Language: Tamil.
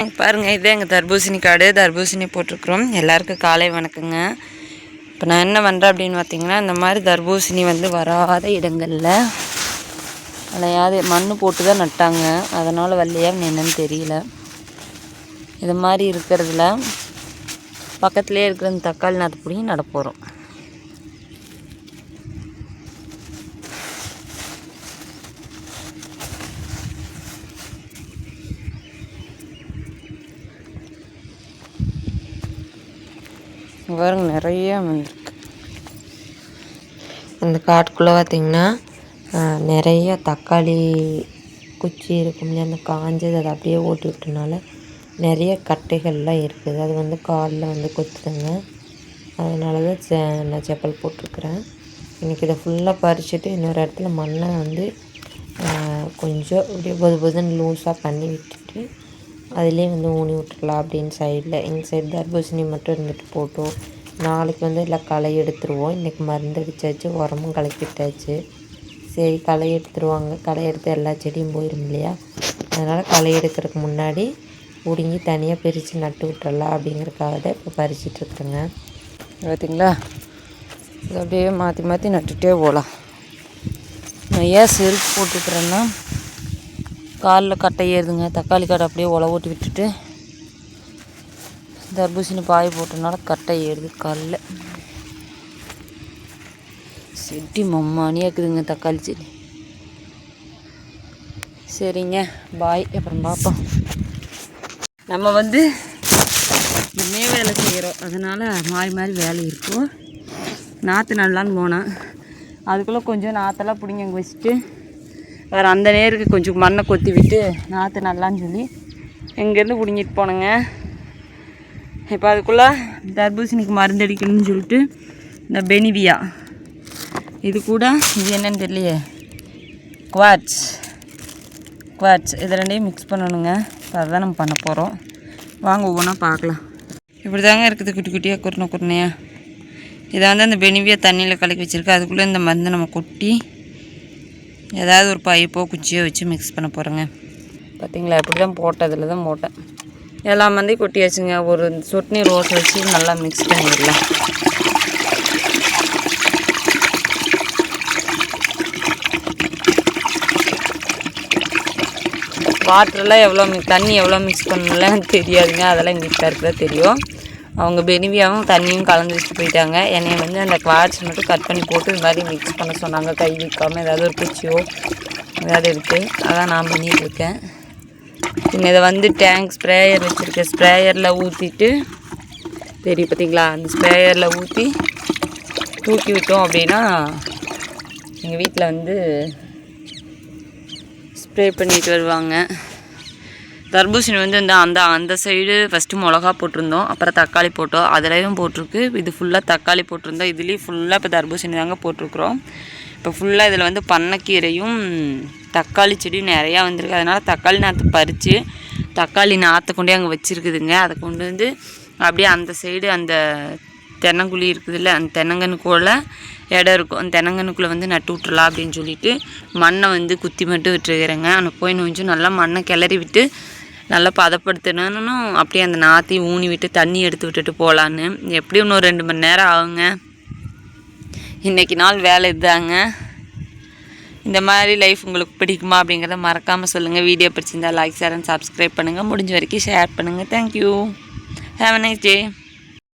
பாருங்கள் இதே எங்கள் தர்பூசணி காடு. தர்பூசணி போட்டிருக்குறோம். எல்லாருக்கும் காலை வணக்கங்க. இப்போ நான் என்ன பண்ணுறேன் அப்படின்னு பார்த்தீங்கன்னா இந்த மாதிரி தர்பூசணி வந்து வராத இடங்களில் அலையாவது மண் போட்டு தான் நட்டாங்க. அதனால் வள்ளியா என்னன்னு தெரியல. இது மாதிரி இருக்கிறதுல பக்கத்துலேயே இருக்கிற இந்த தக்காளி நாற்று பிடிங்கி நட போகிறோம் பாருங்க நிறைய வந்திருக்கு. இந்த காட்டுக்குள்ளே பார்த்தீங்கன்னா நிறைய தக்காளி குச்சி இருக்கும் இல்லையா? அந்த காஞ்சது அதை அப்படியே ஓட்டி விட்டனால நிறைய கட்டைகள்லாம் இருக்குது. அது வந்து காலில் வந்து கொத்துதுங்க. அதனால தான் செ நான் செப்பல் போட்டிருக்கிறேன். இன்றைக்கி இதை ஃபுல்லாக பறிச்சுட்டு இன்னொரு இடத்துல மண்ணை வந்து கொஞ்சம் அப்படியே பொது பொதுன்னு லூஸாக பண்ணி விட்டுட்டு அதிலே வந்து ஊனி விட்டுறலாம் அப்படின்னு சைடில் இந்த சைடு தர்பூசணி மட்டும் இருந்துட்டு போட்டோம். நாளைக்கு வந்து எல்லாம் களை எடுத்துருவோம். இன்றைக்கி மருந்து அடிச்சாச்சு உரமும் கலக்கிட்டாச்சு. சரி களை எடுத்துருவாங்க. களை எடுத்து எல்லா செடியும் போயிடும் இல்லையா? அதனால் களை எடுக்கிறதுக்கு முன்னாடி பிடுங்கி தனியாக பிரித்து நட்டு விட்டுறலாம் அப்படிங்கிறதுக்காக தான் இப்போ பறிச்சிட்டு பார்த்திங்களா பார்த்தீங்களா இது அப்படியே மாற்றி மாற்றி நட்டுகிட்டே போகலாம். நான் ஏன் செருப்பு போட்டுக்கிறேன்னா காலில் கட்டை ஏறுதுங்க. தக்காளி கடை அப்படியே உழவு ஓட்டி விட்டுட்டு தர்பூசணி பாய் போட்டனால கட்டை ஏறுது காலில். செடி மம்மானியாக இருக்குதுங்க தக்காளி செடி. சரிங்க பாய். அப்புறம் பார்ப்போம் நம்ம வந்து மே வேலை செய்கிறோம் அதனால் மாறி மாறி வேலை இருக்கும். நாற்று நடலான்னு போனேன் அதுக்குள்ளே கொஞ்சம் நாற்றெல்லாம் பிடிங்கி அங்கே வச்சுட்டு வேறு அந்த நேருக்கு கொஞ்சம் மண்ணை கொத்தி விட்டு நாற்று நல்லான்னு சொல்லி இங்கேருந்து பிடுங்கிட்டு போனேங்க. இப்போ அதுக்குள்ளே தர்பூசணிக்கு மருந்து அடிக்கணும்னு சொல்லிட்டு இந்த பெனிவியா இது கூட இது என்னன்னு தெரியலையே. குவாட்ஸ் குவாட்ஸ் இது ரெண்டையும் மிக்ஸ் பண்ணணுங்க. இப்போ அதுதான் நம்ம பண்ண போகிறோம் வாங்க ஒவ்வொன்றா பார்க்கலாம். இப்படி தாங்க இருக்குது குட்டி குட்டியாக குருணை குருணையா இதை வந்து அந்த பெனிவியா தண்ணியில் கலக்கி வச்சுருக்கு. அதுக்குள்ளே இந்த மருந்தை நம்ம கொட்டி ஏதாவது ஒரு பைப்போ குச்சியோ வச்சு மிக்ஸ் பண்ண போகிறேங்க பார்த்தீங்களா இப்படி தான் போட்டதில் தான் போட்டேன் எல்லாம் மந்தையும் கொட்டியாச்சுங்க. ஒரு சொட்னி ரோஸ் வச்சு நல்லா மிக்ஸ் பண்ணிடலாம். வாட்டர்லாம் எவ்வளோ தண்ணி எவ்வளோ மிக்ஸ் பண்ணலாம் தெரியாதுங்க. அதெல்லாம் எங்களுக்கு கருத்து தான் தெரியும். அவங்க பெனிவியாவும் தண்ணியும் கலந்து வச்சுட்டு போயிட்டாங்க. என்னை வந்து அந்த குவாட்ஸ் மட்டும் கட் பண்ணி போட்டு இது மாதிரி மிக்ஸ் பண்ண சொன்னாங்க. கை வைக்காமல் ஏதாவது ஒரு குச்சியோ ஏதாவது இருக்குது அதான் நான் பண்ணிகிட்ருக்கேன் பின்ன இதை வந்து டேங்க் ஸ்ப்ரேயர் வச்சுருக்கேன். ஸ்ப்ரேயரில் ஊற்றிட்டு தெரியும் பார்த்தீங்களா? அந்த ஸ்ப்ரேயரில் ஊற்றி தூக்கி விட்டோம் அப்படின்னா எங்கள் வீட்டில் வந்து ஸ்ப்ரே பண்ணிட்டு வருவாங்க. தர்பூசணி வந்து இந்த அந்த அந்த சைடு ஃபஸ்ட்டு மிளகா போட்டிருந்தோம் அப்புறம் தக்காளி போட்டோம். அதுலேயும் போட்டிருக்கு. இது ஃபுல்லாக தக்காளி போட்டிருந்தோம். இதுலேயும் ஃபுல்லாக இப்போ தர்பூசணி தாங்க போட்டிருக்குறோம். இப்போ ஃபுல்லாக இதில் வந்து பண்ணக்கீரையும் தக்காளி செடியும் நிறையா வந்திருக்கு. அதனால் தக்காளி நாற்று பறித்து தக்காளி நாற்றை கொண்டே அங்கே வச்சுருக்குதுங்க. அதை கொண்டு வந்து அப்படியே அந்த சைடு அந்த தென்னங்குழி இருக்குதுல்ல அந்த தென்னங்கன்னுக்குள்ள இடம் இருக்கும். அந்த தென்னங்கனுக்குள்ளே வந்து நட்டு விட்றலாம் அப்படின்னு சொல்லிட்டு மண்ணை வந்து குத்தி மட்டும் விட்டுருக்கிறேங்க. அங்கே போய் கொஞ்சம் நல்லா மண்ணை கிளறி விட்டு நல்லா பதப்படுத்தணும்னு அப்படியே அந்த நாற்றையும் ஊனி விட்டு தண்ணி எடுத்து விட்டுட்டு போகலான்னு எப்படியும் இன்னும் ரெண்டு மணி நேரம் ஆகுங்க. இன்றைக்கி நாள் வேலை இதுதாங்க இந்த மாதிரி லைஃப் உங்களுக்கு பிடிக்குமா அப்படிங்கிறத மறக்காமல் சொல்லுங்கள் வீடியோ பிடிச்சிருந்தா லைக் ஷேர் அண்ட் சப்ஸ்கிரைப் பண்ணுங்கள் முடிஞ்ச வரைக்கும் ஷேர் பண்ணுங்கள் thank you have a nice day